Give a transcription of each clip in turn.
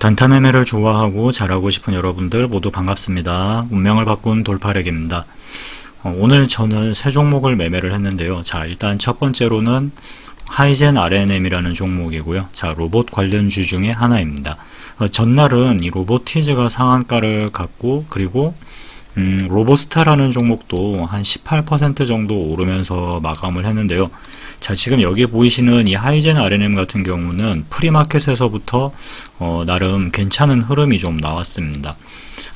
단타 매매를 좋아하고 잘하고 싶은 여러분들 모두 반갑습니다. 운명을 바꾼 돌파렉입니다. 어, 오늘 저는 세 종목을 매매를 했는데요. 자, 일단 첫 번째로는 하이젠 RNM이라는 종목이고요. 자, 로봇 관련주 중에 하나입니다. 어, 전날은 이 로보티즈가 상한가를 갖고 그리고 음, 로보스타라는 종목도 한 18% 정도 오르면서 마감을 했는데요. 자, 지금 여기 보이시는 이 하이젠 RNM 같은 경우는 프리마켓에서부터 어, 나름 괜찮은 흐름이 좀 나왔습니다.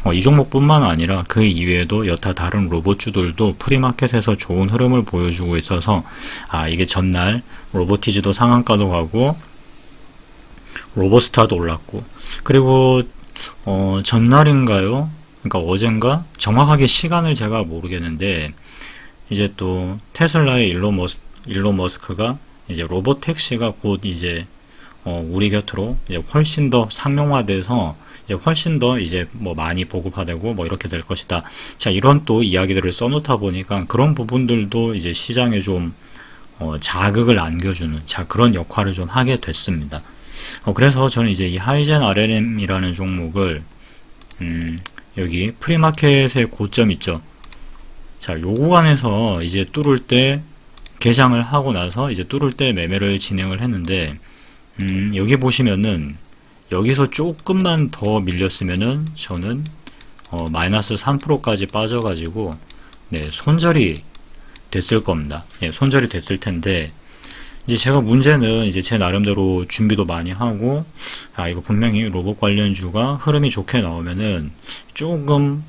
어, 이 종목뿐만 아니라 그 이외에도 여타 다른 로봇주들도 프리마켓에서 좋은 흐름을 보여주고 있어서 아, 이게 전날 로보티즈도 상한가도 가고 로보스타도 올랐고 그리고 어, 전날인가요? 그러니까 어젠가 정확하게 시간을 제가 모르겠는데 이제 또 테슬라의 일론 머스 일론 머스크가 이제 로봇 택시가 곧 이제 어, 우리 곁으로 이제 훨씬 더 상용화돼서 이제 훨씬 더 이제 뭐 많이 보급화되고 뭐 이렇게 될 것이다. 자 이런 또 이야기들을 써놓다 보니까 그런 부분들도 이제 시장에 좀 어, 자극을 안겨주는 자 그런 역할을 좀 하게 됐습니다. 어, 그래서 저는 이제 이 하이젠 RNM이라는 종목을 음, 여기 프리마켓의 고점 있죠. 자, 요 구간에서 이제 뚫을 때 개장을 하고 나서 이제 뚫을 때 매매를 진행을 했는데 음, 여기 보시면은 여기서 조금만 더 밀렸으면은 저는 어, 마이너스 3%까지 빠져가지고 네, 손절이 됐을 겁니다. 예, 손절이 됐을 텐데 이제 제가 문제는 이제 제 나름대로 준비도 많이 하고 아 이거 분명히 로봇 관련주가 흐름이 좋게 나오면은 조금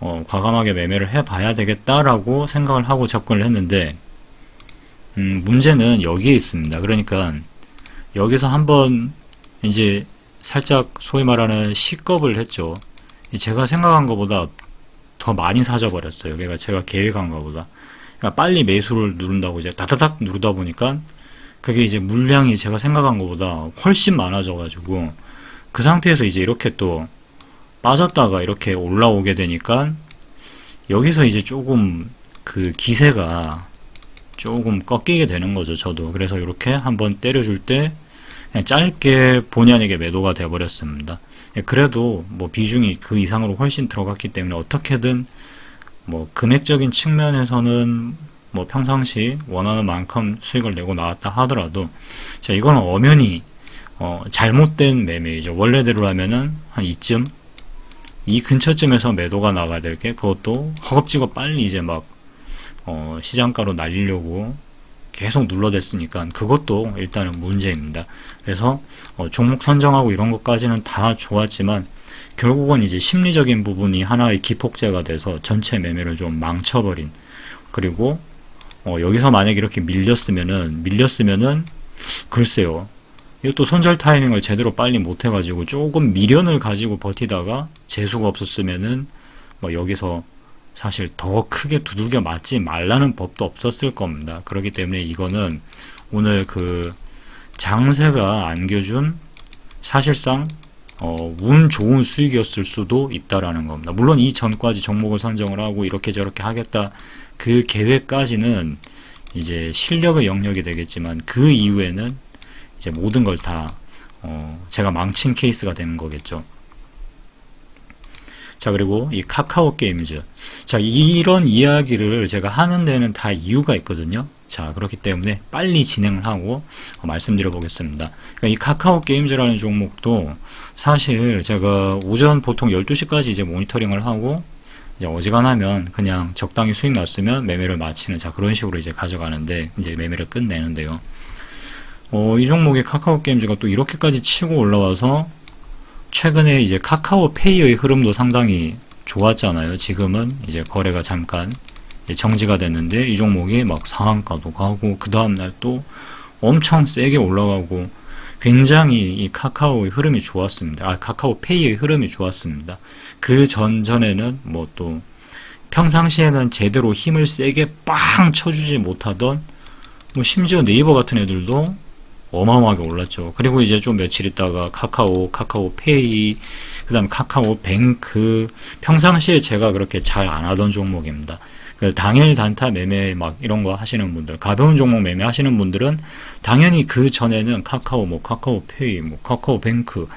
어, 과감하게 매매를 해봐야 되겠다라고 생각을 하고 접근을 했는데 음, 문제는 여기에 있습니다. 그러니까 여기서 한번 이제 살짝 소위 말하는 C급을 했죠. 제가 생각한 것보다 더 많이 사져버렸어요. 그러니까 제가 계획한 것보다. 그러니까 빨리 매수를 누른다고 이제 다다닥 누르다 보니까 그게 이제 물량이 제가 생각한 것보다 훨씬 많아져가지고 그 상태에서 이제 이렇게 또 빠졌다가 이렇게 올라오게 되니까 여기서 이제 조금 그 기세가 조금 꺾이게 되는 거죠 저도. 그래서 이렇게 한번 때려줄 때 짧게 본의 아니게 매도가 돼버렸습니다. 예, 그래도 뭐 비중이 그 이상으로 훨씬 들어갔기 때문에 어떻게든 뭐 금액적인 측면에서는 뭐 평상시 원하는 만큼 수익을 내고 나왔다 하더라도 자 이거는 엄연히 어, 잘못된 매매이죠 원래대로라면은 한 이쯤 이 근처쯤에서 매도가 나가야 될 게 그것도 허겁지겁 빨리 이제 막 어, 시장가로 날리려고 계속 눌러댔으니까 그것도 일단은 문제입니다. 그래서 어, 종목 선정하고 이런 것까지는 다 좋았지만 결국은 이제 심리적인 부분이 하나의 기폭제가 돼서 전체 매매를 좀 망쳐버린 그리고 어, 여기서 만약에 이렇게 밀렸으면은 밀렸으면은 글쎄요 이것도 손절 타이밍을 제대로 빨리 못 해가지고 조금 미련을 가지고 버티다가 재수가 없었으면은 뭐 여기서 사실 더 크게 두들겨 맞지 말라는 법도 없었을 겁니다. 그렇기 때문에 이거는 오늘 그 장세가 안겨준 사실상 어, 운 좋은 수익이었을 수도 있다라는 겁니다. 물론 이 전까지 종목을 선정을 하고 이렇게 저렇게 하겠다 그 계획까지는 이제 실력의 영역이 되겠지만 그 이후에는 이제 모든 걸다 어, 제가 망친 케이스가 되는 거겠죠. 자 그리고 이 카카오 게임즈. 자 이런 이야기를 제가 하는 데는 다 이유가 있거든요. 자 그렇기 때문에 빨리 진행을 하고 어, 말씀드려 보겠습니다. 그러니까 이 카카오 게임즈라는 종목도 사실 제가 오전 보통 12시까지 이제 모니터링을 하고 이제 어지간하면 그냥 적당히 수익 났으면 매매를 마치는 자 그런 식으로 이제 가져가는데 이제 매매를 끝내는데요 어, 이 종목의 카카오 게임즈가 또 이렇게까지 치고 올라와서 최근에 이제 카카오 페이의 흐름도 상당히 좋았잖아요. 지금은 이제 거래가 잠깐 정지가 됐는데 이 종목이 막 상한가도 가고 그 다음날 또 엄청 세게 올라가고 굉장히 이 카카오의 흐름이 좋았습니다. 아, 카카오페이의 흐름이 좋았습니다. 그 전 전에는 뭐 또 평상시에는 제대로 힘을 세게 빵 쳐주지 못하던 뭐 심지어 네이버 같은 애들도 어마어마하게 올랐죠. 그리고 이제 좀 며칠 있다가 카카오, 카카오페이, 그 다음에 카카오뱅크, 평상시에 제가 그렇게 잘 안 하던 종목입니다. 그 당일 단타 매매 막 이런 거 하시는 분들, 가벼운 종목 매매 하시는 분들은 당연히 그 전에는 카카오, 뭐 카카오페이, 뭐 카카오뱅크,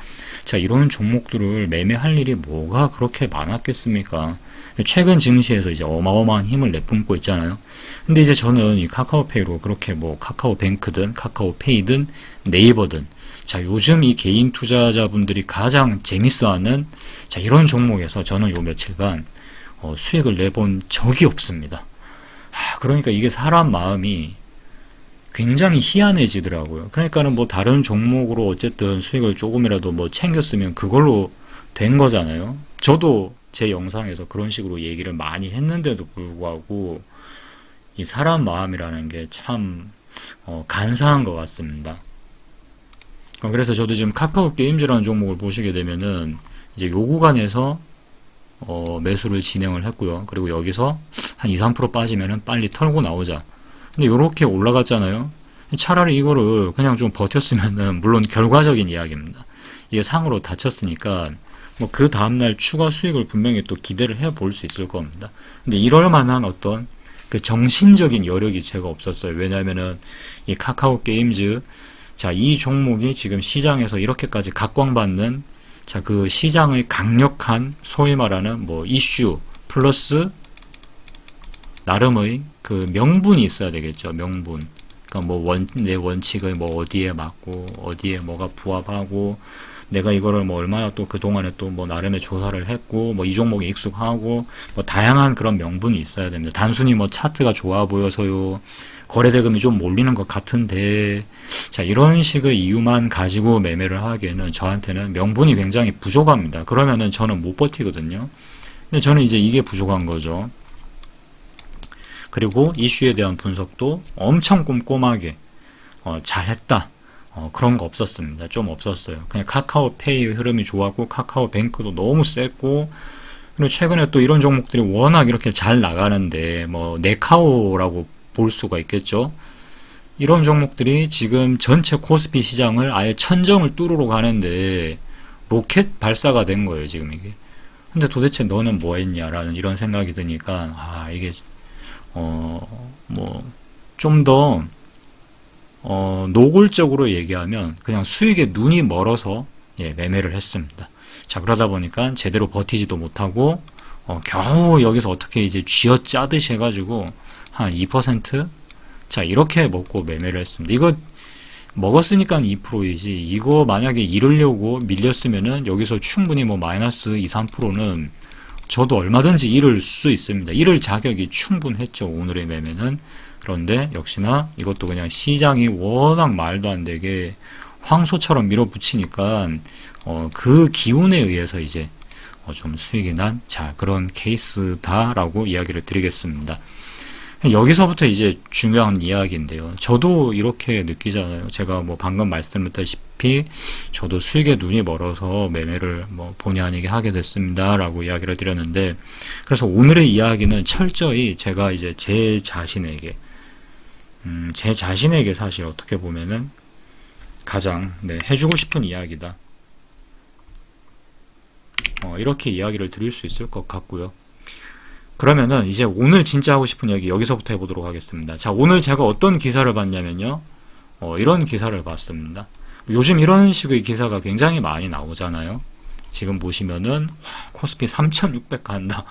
자 이런 종목들을 매매할 일이 뭐가 그렇게 많았겠습니까? 최근 증시에서 이제 어마어마한 힘을 내뿜고 있잖아요. 근데 이제 저는 이 카카오페이로 그렇게 뭐 카카오뱅크든 카카오페이든 네이버든 자 요즘 이 개인 투자자분들이 가장 재밌어하는 자 이런 종목에서 저는 요 며칠간 어, 수익을 내본 적이 없습니다. 하, 그러니까 이게 사람 마음이 굉장히 희한해지더라고요. 그러니까는 뭐 다른 종목으로 어쨌든 수익을 조금이라도 뭐 챙겼으면 그걸로 된 거잖아요. 저도 제 영상에서 그런 식으로 얘기를 많이 했는데도 불구하고 이 사람 마음이라는 게참 어, 간사한 것 같습니다. 어, 그래서 저도 지금 카카오 게임즈라는 종목을 보시게 되면은 이제 요 구간에서 어, 매수를 진행을 했고요. 그리고 여기서 한 2, 3% 빠지면은 빨리 털고 나오자. 근데 요렇게 올라갔잖아요. 차라리 이거를 그냥 좀 버텼으면은 물론 결과적인 이야기입니다. 이게 상으로 다쳤으니까 뭐 그 다음날 추가 수익을 분명히 또 기대를 해 볼 수 있을 겁니다. 근데 이럴 만한 어떤 그 정신적인 여력이 제가 없었어요. 왜냐면은 이 카카오 게임즈 자, 이 종목이 지금 시장에서 이렇게까지 각광받는 자, 그 시장의 강력한 소위 말하는 뭐 이슈 플러스 나름의 그 명분이 있어야 되겠죠. 명분. 그러니까 뭐 원, 내 원칙을 뭐 어디에 맞고 어디에 뭐가 부합하고 내가 이거를 뭐 얼마나 또 그동안에 또 뭐 나름의 조사를 했고 뭐 이 종목에 익숙하고 뭐 다양한 그런 명분이 있어야 됩니다. 단순히 뭐 차트가 좋아 보여서요. 거래대금이 좀 몰리는 것 같은데 자 이런 식의 이유만 가지고 매매를 하기에는 저한테는 명분이 굉장히 부족합니다. 그러면은 저는 못 버티거든요. 근데 저는 이제 이게 부족한 거죠. 그리고 이슈에 대한 분석도 엄청 꼼꼼하게 어, 잘했다. 어, 그런 거 없었습니다. 좀 없었어요. 그냥 카카오페이 흐름이 좋았고 카카오뱅크도 너무 셌고 그리고 최근에 또 이런 종목들이 워낙 이렇게 잘 나가는데 뭐 네카오라고 볼 수가 있겠죠. 이런 종목들이 지금 전체 코스피 시장을 아예 천정을 뚫으러 가는데 로켓 발사가 된 거예요, 지금 이게. 근데 도대체 너는 뭐 했냐라는 이런 생각이 드니까 아, 이게 어, 뭐, 좀 더, 어, 노골적으로 얘기하면 그냥 수익에 눈이 멀어서 예, 매매를 했습니다. 자, 그러다 보니까 제대로 버티지도 못하고, 어, 겨우 여기서 어떻게 이제 쥐어 짜듯이 해가지고, 한 2%? 자, 이렇게 먹고 매매를 했습니다. 이거 먹었으니까 2%이지, 이거 만약에 잃으려고 밀렸으면은 여기서 충분히 뭐 마이너스 2, 3%는 저도 얼마든지 잃을 수 있습니다. 잃을 자격이 충분했죠. 오늘의 매매는. 그런데 역시나 이것도 그냥 시장이 워낙 말도 안 되게 황소처럼 밀어붙이니까 어, 그 기운에 의해서 이제 어, 좀 수익이 난 자, 그런 케이스다라고 이야기를 드리겠습니다. 여기서부터 이제 중요한 이야기인데요. 저도 이렇게 느끼잖아요. 제가 뭐 방금 말씀드렸다시피 저도 수익에 눈이 멀어서 매매를 뭐 본의 아니게 하게 됐습니다라고 이야기를 드렸는데 그래서 오늘의 이야기는 철저히 제가 이제 제 자신에게 음, 제 자신에게 사실 어떻게 보면은 가장 네, 해주고 싶은 이야기다. 어, 이렇게 이야기를 드릴 수 있을 것 같고요. 그러면은 이제 오늘 진짜 하고 싶은 이야기 여기서부터 해보도록 하겠습니다. 자, 오늘 제가 어떤 기사를 봤냐면요. 어, 이런 기사를 봤습니다. 요즘 이런 식의 기사가 굉장히 많이 나오잖아요. 지금 보시면은 와, 코스피 3600 간다.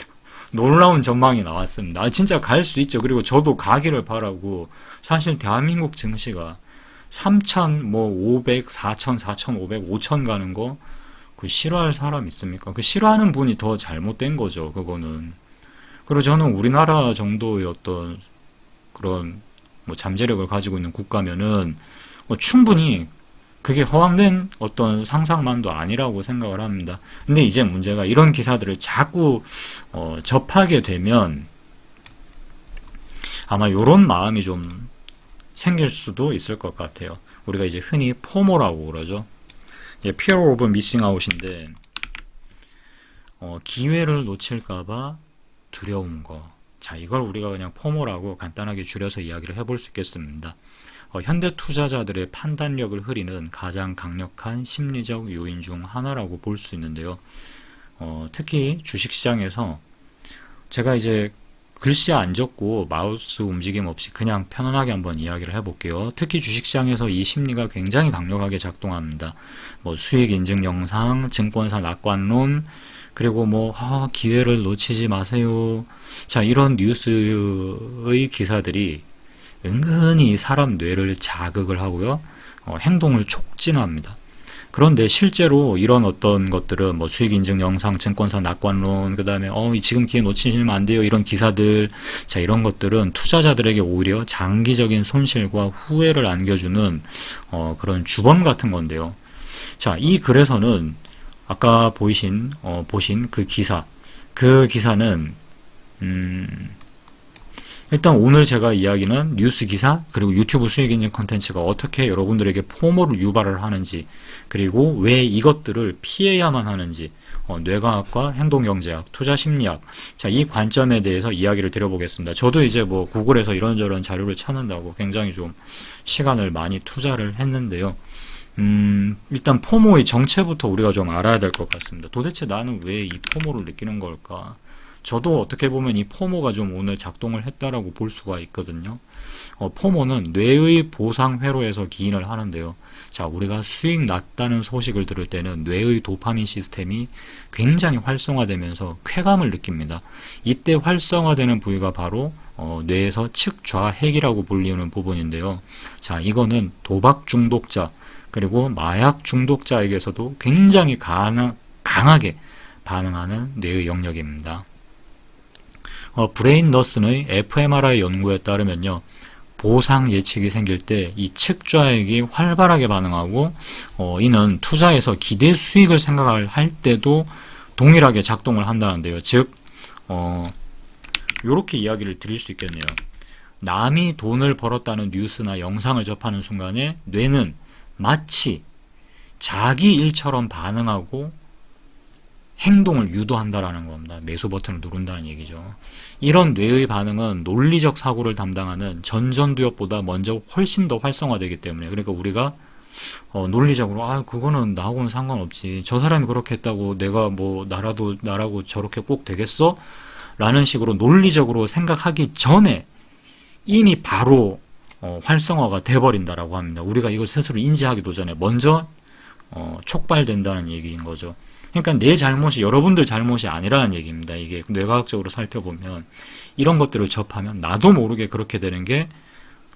놀라운 전망이 나왔습니다. 아, 진짜 갈 수 있죠. 그리고 저도 가기를 바라고 사실 대한민국 증시가 3천 뭐 500, 4천, 4,500, 5천 가는 거 그 싫어할 사람 있습니까? 그 싫어하는 분이 더 잘못된 거죠. 그거는. 그리고 저는 우리나라 정도의 어떤 그런 뭐 잠재력을 가지고 있는 국가면은 뭐 충분히 그게 허황된 어떤 상상만도 아니라고 생각을 합니다. 근데 이제 문제가 이런 기사들을 자꾸 어, 접하게 되면 아마 이런 마음이 좀 생길 수도 있을 것 같아요. 우리가 이제 흔히 포모라고 그러죠. 예, fear of missing out인데 어, 기회를 놓칠까봐 두려운 거. 자, 이걸 우리가 그냥 포모라고 간단하게 줄여서 이야기를 해볼 수 있겠습니다. 어, 현대 투자자들의 판단력을 흐리는 가장 강력한 심리적 요인 중 하나라고 볼 수 있는데요. 어, 특히 주식시장에서 제가 이제 글씨 안 적고 마우스 움직임 없이 그냥 편안하게 한번 이야기를 해볼게요. 특히 주식시장에서 이 심리가 굉장히 강력하게 작동합니다. 뭐 수익 인증 영상, 증권사 낙관론, 그리고 뭐 아, 기회를 놓치지 마세요. 자 이런 뉴스의 기사들이 은근히 사람 뇌를 자극을 하고요. 어, 행동을 촉진합니다. 그런데 실제로 이런 어떤 것들은 뭐 수익 인증 영상, 증권사 낙관론, 그 다음에 어, 이 지금 기회 놓치시면 안 돼요. 이런 기사들, 자, 이런 것들은 투자자들에게 오히려 장기적인 손실과 후회를 안겨주는 어, 그런 주범 같은 건데요. 자, 이 글에서는 아까 보이신, 어, 보신 그 기사, 그 기사는, 음, 일단 오늘 제가 이야기는 뉴스 기사 그리고 유튜브 수익 인증 컨텐츠가 어떻게 여러분들에게 포모를 유발을 하는지 그리고 왜 이것들을 피해야만 하는지 어, 뇌과학과 행동경제학, 투자심리학 자 이 관점에 대해서 이야기를 드려보겠습니다. 저도 이제 뭐 구글에서 이런저런 자료를 찾는다고 굉장히 좀 시간을 많이 투자를 했는데요. 음, 일단 포모의 정체부터 우리가 좀 알아야 될 것 같습니다. 도대체 나는 왜 이 포모를 느끼는 걸까? 저도 어떻게 보면 이 포모가 좀 오늘 작동을 했다라고 볼 수가 있거든요. 어, 포모는 뇌의 보상 회로에서 기인을 하는데요. 자, 우리가 수익 났다는 소식을 들을 때는 뇌의 도파민 시스템이 굉장히 활성화되면서 쾌감을 느낍니다. 이때 활성화되는 부위가 바로 어, 뇌에서 측좌핵이라고 불리는 부분인데요. 자, 이거는 도박 중독자 그리고 마약 중독자에게서도 굉장히 강, 강하게 반응하는 뇌의 영역입니다. 어, 브레인 너슨의 fMRI 연구에 따르면요. 보상 예측이 생길 때 이 측좌액이 활발하게 반응하고 어, 이는 투자에서 기대 수익을 생각할 할 때도 동일하게 작동을 한다는데요. 즉, 어, 이렇게 이야기를 드릴 수 있겠네요. 남이 돈을 벌었다는 뉴스나 영상을 접하는 순간에 뇌는 마치 자기 일처럼 반응하고 행동을 유도한다라는 겁니다. 매수 버튼을 누른다는 얘기죠. 이런 뇌의 반응은 논리적 사고를 담당하는 전전두엽보다 먼저 훨씬 더 활성화되기 때문에 그러니까 우리가 어, 논리적으로 아 그거는 나하고는 상관없지 저 사람이 그렇게 했다고 내가 뭐 나라도 나라고 저렇게 꼭 되겠어? 라는 식으로 논리적으로 생각하기 전에 이미 바로 어, 활성화가 돼버린다라고 합니다. 우리가 이걸 스스로 인지하기도 전에 먼저 어, 촉발된다는 얘기인 거죠. 그러니까 내 잘못이 여러분들 잘못이 아니라는 얘기입니다. 이게 뇌과학적으로 살펴보면 이런 것들을 접하면 나도 모르게 그렇게 되는 게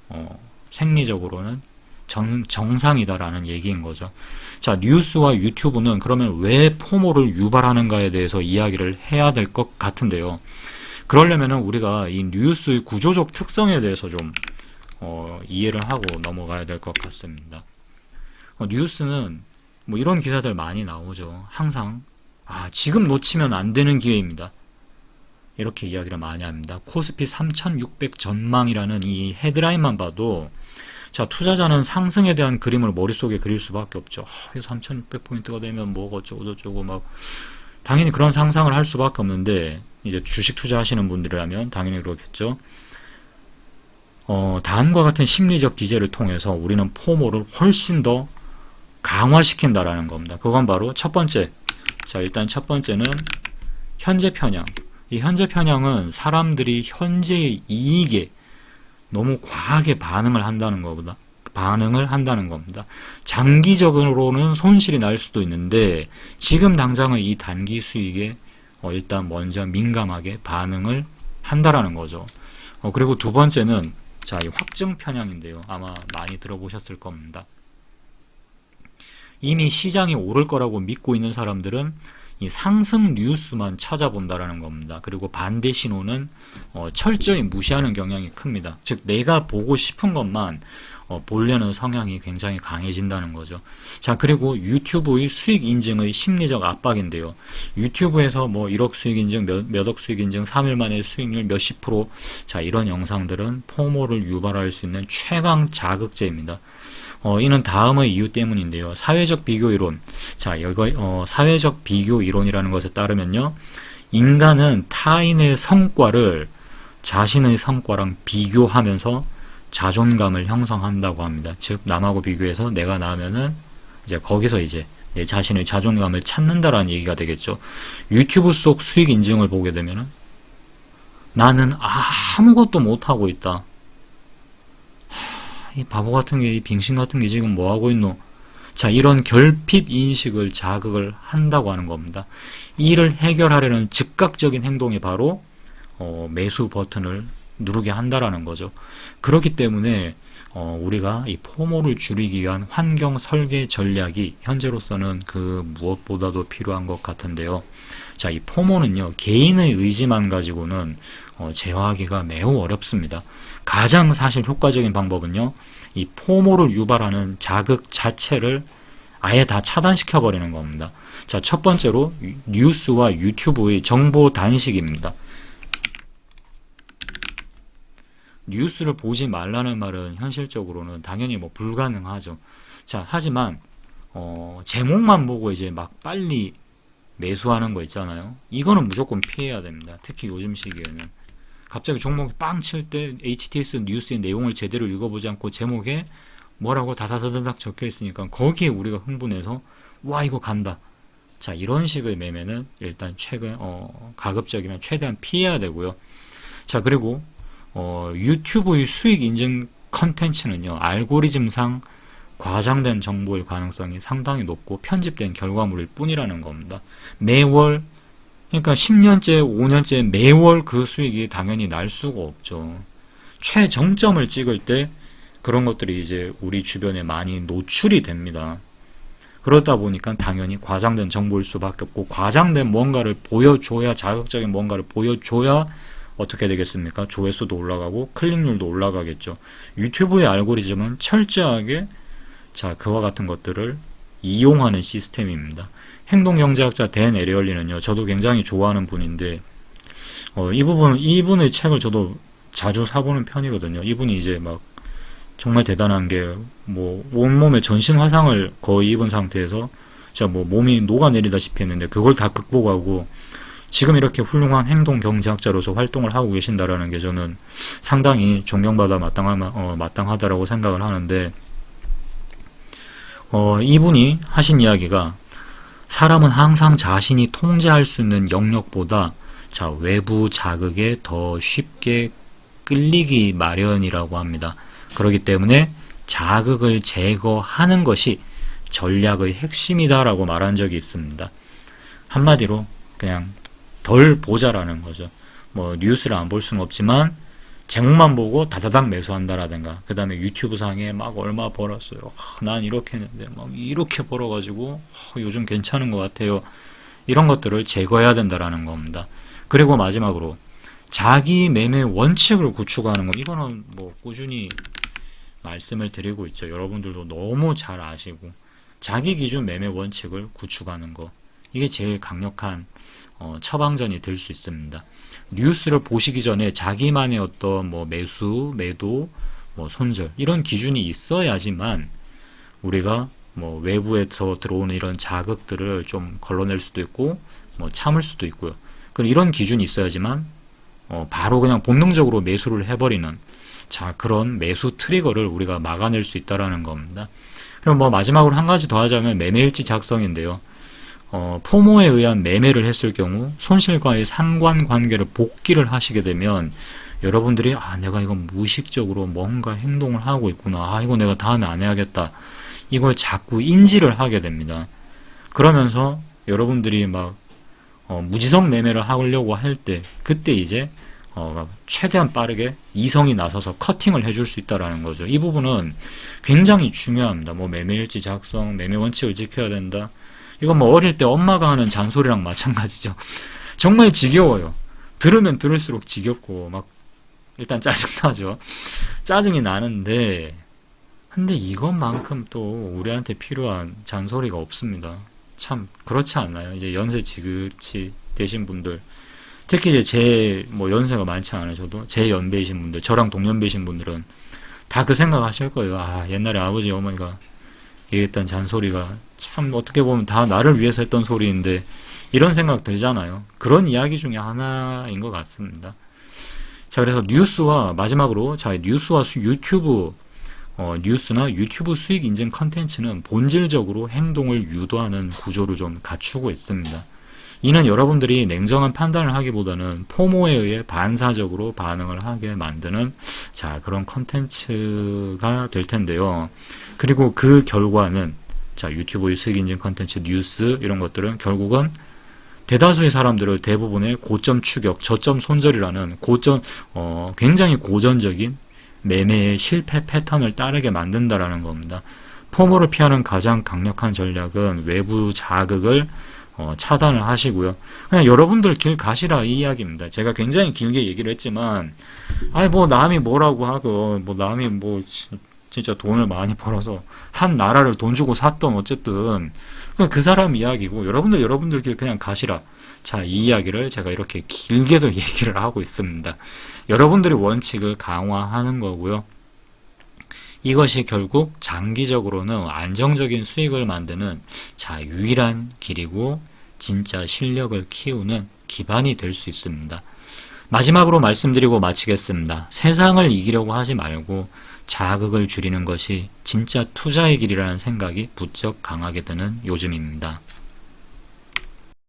어, 생리적으로는 정, 정상이다라는 얘기인 거죠. 자, 뉴스와 유튜브는 그러면 왜 포모를 유발하는가에 대해서 이야기를 해야 될 것 같은데요. 그러려면은 우리가 이 뉴스의 구조적 특성에 대해서 좀 어, 이해를 하고 넘어가야 될 것 같습니다. 어, 뉴스는 뭐 이런 기사들 많이 나오죠. 항상 아 지금 놓치면 안 되는 기회입니다. 이렇게 이야기를 많이 합니다. 코스피 3600 전망이라는 이 헤드라인만 봐도 자 투자자는 상승에 대한 그림을 머릿속에 그릴 수밖에 없죠. 아, 3600포인트가 되면 뭐가 어쩌고 저쩌고 막 당연히 그런 상상을 할 수밖에 없는데 이제 주식 투자하시는 분들이라면 당연히 그렇겠죠. 어, 다음과 같은 심리적 기제를 통해서 우리는 포모를 훨씬 더 강화시킨다라는 겁니다. 그건 바로 첫 번째. 자, 일단 첫 번째는 현재 편향. 이 현재 편향은 사람들이 현재의 이익에 너무 과하게 반응을 한다는 것보다 반응을 한다는 겁니다. 장기적으로는 손실이 날 수도 있는데 지금 당장의 이 단기 수익에 어, 일단 먼저 민감하게 반응을 한다라는 거죠. 어, 그리고 두 번째는 자, 이 확증 편향인데요. 아마 많이 들어보셨을 겁니다. 이미 시장이 오를 거라고 믿고 있는 사람들은 이 상승 뉴스만 찾아본다라는 겁니다. 그리고 반대 신호는 어, 철저히 무시하는 경향이 큽니다. 즉 내가 보고 싶은 것만 어, 보려는 성향이 굉장히 강해진다는 거죠. 자, 그리고 유튜브의 수익 인증의 심리적 압박인데요. 유튜브에서 뭐 1억 수익 인증, 몇, 몇억 수익 인증, 3일 만에 수익률 몇십 프로. 자, 이런 영상들은 포모를 유발할 수 있는 최강 자극제입니다. 어, 이는 다음의 이유 때문인데요. 사회적 비교 이론. 자, 이거 어, 사회적 비교 이론이라는 것에 따르면요. 인간은 타인의 성과를 자신의 성과랑 비교하면서 자존감을 형성한다고 합니다. 즉 남하고 비교해서 내가 나으면은 이제 거기서 이제 내 자신의 자존감을 찾는다라는 얘기가 되겠죠. 유튜브 속 수익 인증을 보게 되면은 나는 아무것도 못하고 있다. 하, 이 바보 같은 게, 이 빙신 같은 게 지금 뭐 하고 있노? 자, 이런 결핍 인식을 자극을 한다고 하는 겁니다. 이를 해결하려는 즉각적인 행동이 바로 어, 매수 버튼을 누르게 한다라는 거죠. 그렇기 때문에 어, 우리가 이 포모를 줄이기 위한 환경 설계 전략이 현재로서는 그 무엇보다도 필요한 것 같은데요. 자, 이 포모는요, 개인의 의지만 가지고는 어, 제어하기가 매우 어렵습니다. 가장 사실 효과적인 방법은요, 이 포모를 유발하는 자극 자체를 아예 다 차단시켜 버리는 겁니다. 자, 첫 번째로 뉴스와 유튜브의 정보 단식입니다. 뉴스를 보지 말라는 말은 현실적으로는 당연히 뭐 불가능하죠. 자, 하지만 어, 제목만 보고 이제 막 빨리 매수하는 거 있잖아요. 이거는 무조건 피해야 됩니다. 특히 요즘 시기에는 갑자기 종목이 빵 칠 때 HTS 뉴스의 내용을 제대로 읽어보지 않고 제목에 뭐라고 다다다닥 적혀 있으니까 거기에 우리가 흥분해서 와 이거 간다. 자 이런 식의 매매는 일단 최근 어, 가급적이면 최대한 피해야 되고요. 자 그리고 어, 유튜브의 수익 인증 컨텐츠는요 알고리즘상 과장된 정보일 가능성이 상당히 높고 편집된 결과물일 뿐이라는 겁니다. 매월 그러니까 10년째, 5년째 매월 그 수익이 당연히 날 수가 없죠. 최정점을 찍을 때 그런 것들이 이제 우리 주변에 많이 노출이 됩니다. 그러다 보니까 당연히 과장된 정보일 수밖에 없고 과장된 뭔가를 보여줘야 자극적인 뭔가를 보여줘야 어떻게 되겠습니까? 조회수도 올라가고 클릭률도 올라가겠죠. 유튜브의 알고리즘은 철저하게 자 그와 같은 것들을 이용하는 시스템입니다. 행동경제학자 댄 에리얼리는요, 저도 굉장히 좋아하는 분인데 어, 이 부분 이분의 책을 저도 자주 사보는 편이거든요. 이분이 이제 막 정말 대단한 게 뭐 온몸에 전신 화상을 거의 입은 상태에서 진짜 뭐 몸이 녹아내리다시피 했는데 그걸 다 극복하고 지금 이렇게 훌륭한 행동 경제학자로서 활동을 하고 계신다라는 게 저는 상당히 존경받아 마땅하, 어, 마땅하다라고 생각을 하는데 어, 이분이 하신 이야기가 사람은 항상 자신이 통제할 수 있는 영역보다 자, 외부 자극에 더 쉽게 끌리기 마련이라고 합니다. 그렇기 때문에 자극을 제거하는 것이 전략의 핵심이다라고 말한 적이 있습니다. 한마디로 그냥 덜 보자라는 거죠. 뭐 뉴스를 안 볼 수는 없지만 제목만 보고 다다닥 매수한다라든가 그 다음에 유튜브 상에 막 얼마 벌었어요. 아, 난 이렇게 했는데 막 이렇게 벌어가지고 아, 요즘 괜찮은 것 같아요. 이런 것들을 제거해야 된다라는 겁니다. 그리고 마지막으로 자기 매매 원칙을 구축하는 거 이거는 뭐 꾸준히 말씀을 드리고 있죠. 여러분들도 너무 잘 아시고 자기 기준 매매 원칙을 구축하는 거 이게 제일 강력한 어, 처방전이 될 수 있습니다. 뉴스를 보시기 전에 자기만의 어떤 뭐 매수, 매도, 뭐 손절 이런 기준이 있어야지만 우리가 뭐 외부에서 들어오는 이런 자극들을 좀 걸러낼 수도 있고 뭐 참을 수도 있고요. 그럼 이런 기준이 있어야지만 어, 바로 그냥 본능적으로 매수를 해버리는 자 그런 매수 트리거를 우리가 막아낼 수 있다라는 겁니다. 그럼 뭐 마지막으로 한 가지 더 하자면 매매일지 작성인데요. 어, 포모에 의한 매매를 했을 경우 손실과의 상관관계를 복귀를 하시게 되면 여러분들이 아 내가 이거 무의식적으로 뭔가 행동을 하고 있구나. 아 이거 내가 다음에 안 해야겠다. 이걸 자꾸 인지를 하게 됩니다. 그러면서 여러분들이 막 어, 무지성 매매를 하려고 할 때 그때 이제 어, 최대한 빠르게 이성이 나서서 커팅을 해줄 수 있다라는 거죠. 이 부분은 굉장히 중요합니다. 뭐 매매일지 작성 매매 원칙을 지켜야 된다 이건 뭐 어릴 때 엄마가 하는 잔소리랑 마찬가지죠. 정말 지겨워요. 들으면 들을수록 지겹고 막 일단 짜증나죠. 짜증이 나는데 근데 이것만큼 또 우리한테 필요한 잔소리가 없습니다. 참 그렇지 않나요? 이제 연세 지긋이 되신 분들 특히 이제 제 뭐 연세가 많지 않으셔도 제 연배이신 분들 저랑 동년배이신 분들은 다 그 생각 하실 거예요. 아 옛날에 아버지 어머니가 얘기했던 잔소리가 참 어떻게 보면 다 나를 위해서 했던 소리인데 이런 생각 들잖아요. 그런 이야기 중에 하나인 것 같습니다. 자, 그래서 뉴스와 마지막으로 자, 뉴스와 수, 유튜브 어, 뉴스나 유튜브 수익 인증 컨텐츠는 본질적으로 행동을 유도하는 구조를 좀 갖추고 있습니다. 이는 여러분들이 냉정한 판단을 하기보다는 포모에 의해 반사적으로 반응을 하게 만드는 자 그런 컨텐츠가 될 텐데요. 그리고 그 결과는 자 유튜브의 수익 인증 컨텐츠 뉴스 이런 것들은 결국은 대다수의 사람들을 대부분의 고점 추격, 저점 손절이라는 고점 어, 굉장히 고전적인 매매의 실패 패턴을 따르게 만든다라는 겁니다. 포모를 피하는 가장 강력한 전략은 외부 자극을 어, 차단을 하시고요. 그냥 여러분들 길 가시라 이 이야기입니다. 제가 굉장히 길게 얘기를 했지만, 아니 뭐 남이 뭐라고 하고 뭐 남이 뭐 지- 진짜 돈을 많이 벌어서 한 나라를 돈 주고 샀던 어쨌든 그 사람 이야기고 여러분들 여러분들 길 그냥 가시라. 자, 이 이야기를 제가 이렇게 길게도 얘기를 하고 있습니다. 여러분들의 원칙을 강화하는 거고요. 이것이 결국 장기적으로는 안정적인 수익을 만드는 자, 유일한 길이고 진짜 실력을 키우는 기반이 될 수 있습니다. 마지막으로 말씀드리고 마치겠습니다. 세상을 이기려고 하지 말고 자극을 줄이는 것이 진짜 투자의 길이라는 생각이 부쩍 강하게 드는 요즘입니다.